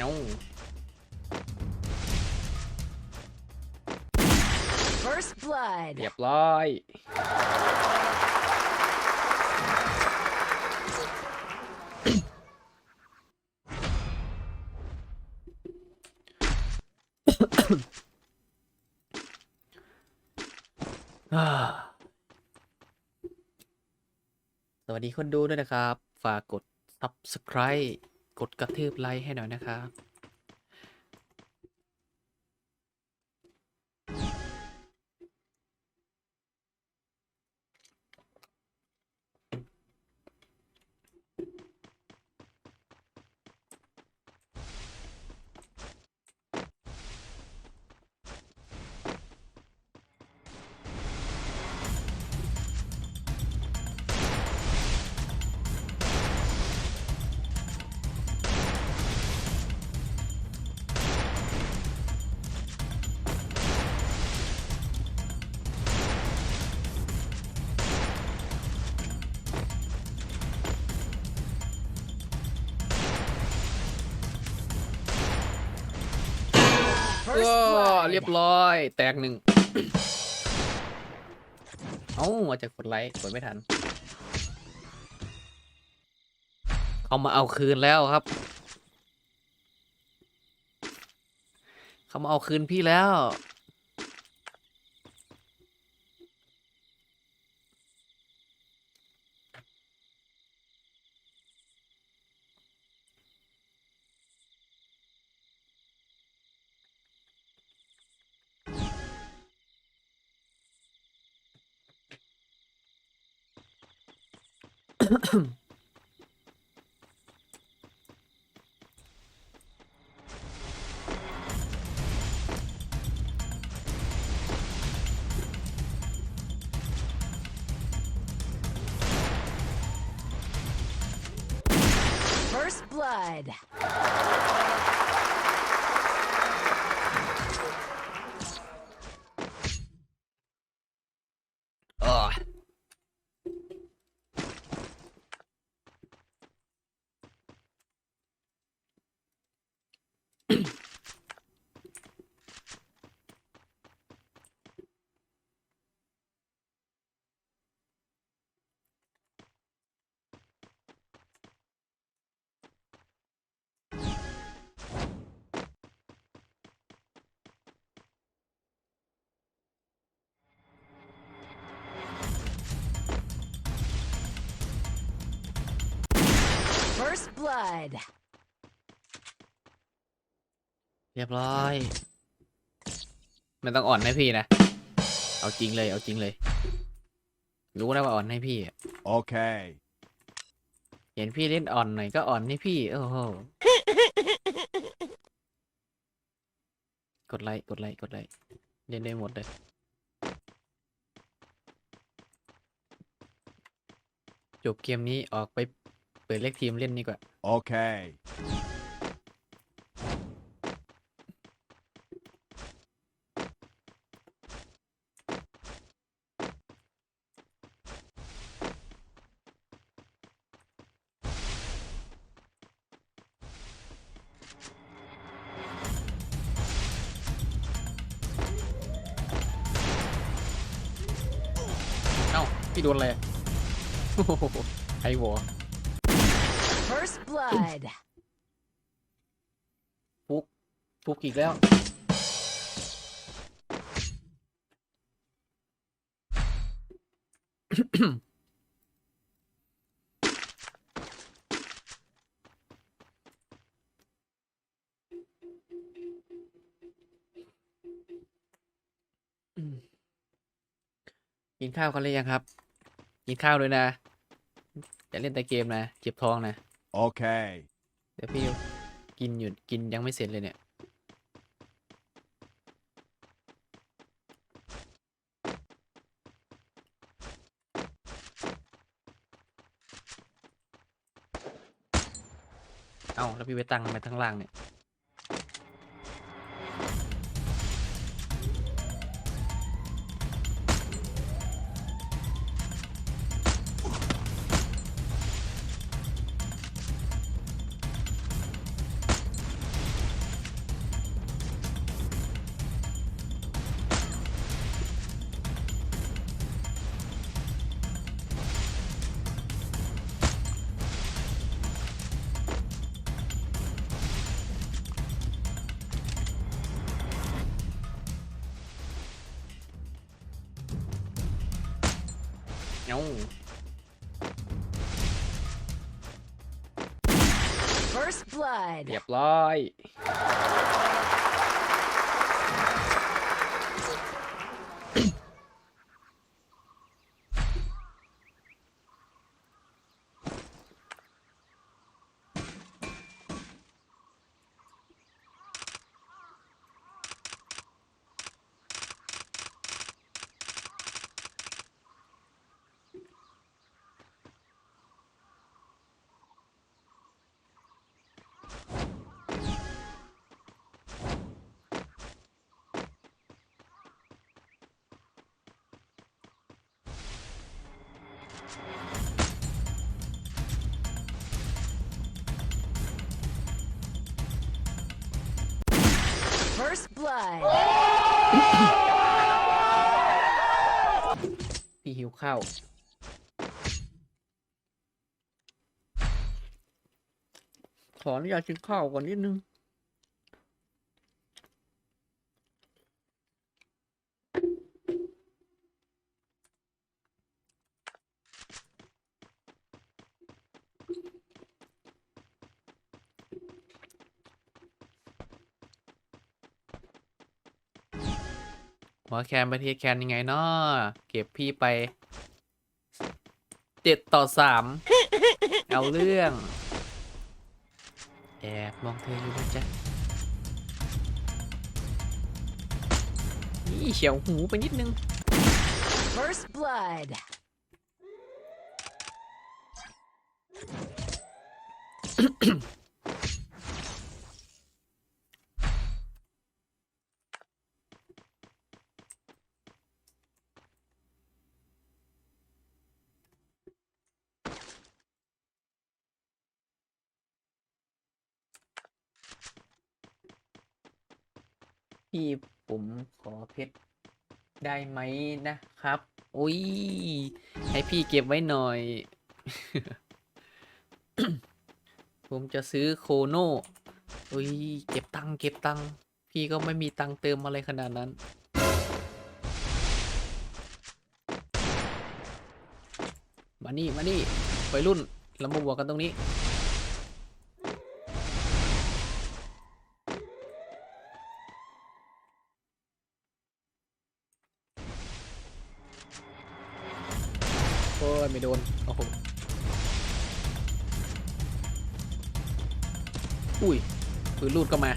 เอ้า First blood. เรียบร้อยอ่าสวัสดีคนดูด้วยนะครับ ฝากกด subscribe กดกระทืบไลค์ให้หน่อยนะครับ ก็ blood. เรียบร้อย แตกหนึ่งเอ้ามาจากกดไลค์กดไม่ทัน เขามาเอาคืนแล้วครับ เขามาเอาคืนพี่แล้ว First blood. Blood. เรียบร้อย มันต้องอ่อนให้พี่นะ เอาจริงเลย เอาจริงเลย รู้นะว่าอ่อนให้พี่อะ Okay. เห็นพี่เล่นอ่อนหน่อยก็อ่อนให้พี่ โอ้โห กดไลค์กดไลค์กดไลค์เล่นได้หมดเลย จบเกมนี้ออกไปเปิดเลขทีมเล่นดีกว่า Okay. เอ้า พี่โดนอะไรอะโอ้โหไอ้วอ First blood. ฟุกฟุกอีกแล้ว กินข้าวกันเลยยังครับ กินข้าวด้วยนะ อย่าเล่นแต่เกมนะเจ็บทองนะ Okay. เดี๋ยวพี่กินอยู่กินยังไม่เสร็จเลยเนี่ย เอ้าแล้วพี่ไปตั้งทำไมทั้างล่างเนี่ย เอ้า First blood. เรียบร้อย blood. พี่หิวข้าวขออนุญาตกินข้าวก่อนนิดนึง หัวแคนประเทศแคนยังไงเนาะเก็บพี่ไปเจ็ดต่อสามเอาเรื่องแอบมองเธออยู่นะจ๊ะนี่เฉียวหูไปนิดนึง First blood. พี่ผมขอเพชรได้ไหมนะครับ อุ้ย ให้พี่เก็บไว้หน่อย ผมจะซื้อโคโน่อุ้ย เก็บตังค์เก็บตังค์พี่ก็ไม่มีตังค์เติมอะไรขนาดนั้นมานี่ มานี่วัยรุ่นเรามาบวกกันตรงนี้ โอ้ยไม่โดน โอ้โห อุ้ยปืนลูดก็มา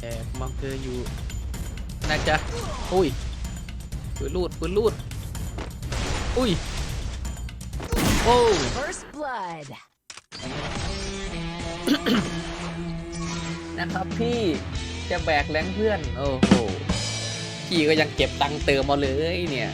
แอบมองเธออยู่ น่าจะ อุ้ยปืนลูดปืนลูด อุ้ย โอ้ First blood. นะครับพี่จะแบกแรงเพื่อน โอ้โห พี่ก็ยังเก็บตังค์เติมมาเลยเนี่ย